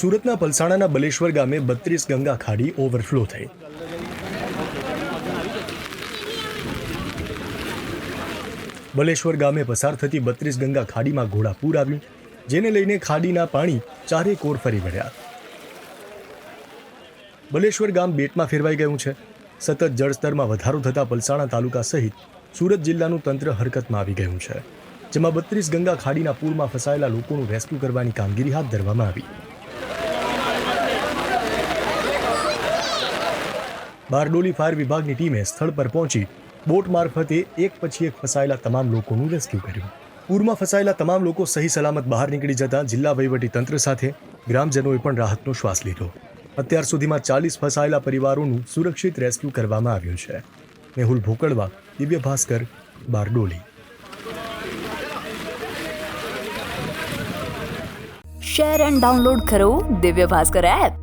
સુરતના પલસાણાના બલેશ્વર ગામે બત્રીસ ગંગા ખાડી ઓવરફ્લો થઈ. બલેશ્વર ગામે પસાર થતી બત્રીસ ગંગા ખાડીમાં ઘોડાપૂર આવ્યું, જેને લઈને ખાડીના પાણી ચારે કોર ફરી વળ્યા. બલેશ્વર ગામ બેટમાં ફેરવાઈ ગયું છે. સતત જળસ્તરમાં વધારો થતા પલસાણા તાલુકા સહિત સુરત જિલ્લાનું તંત્ર હરકતમાં આવી ગયું છે, જેમાં બત્રીસ ગંગા ખાડીના પૂરમાં ફસાયેલા લોકોનું રેસ્ક્યુ કરવાની કામગીરી હાથ ધરવામાં આવી. બારડોલી ફાયર વિભાગની ટીમે સ્થળ પર પહોંચી બોટ મારફતે એક પછી એક ફસાયેલા તમામ લોકોનું રેસ્ક્યુ કર્યું. પૂરમાં ફસાયેલા તમામ લોકો સહી સલામત બહાર નીકળી જતા જિલ્લા તંત્ર સાથે ગ્રામજનોએ પણ રાહતનો શ્વાસ લીધો. અત્યાર સુધીમાં ચાલીસ ફસાયેલા પરિવારોનું સુરક્ષિત રેસ્ક્યુ કરવામાં આવ્યું છે. Mehul Bhokadva Divya Bhaskar, Bardoli. Share and download કરો દિવ્ય ભાસ્કર એપ.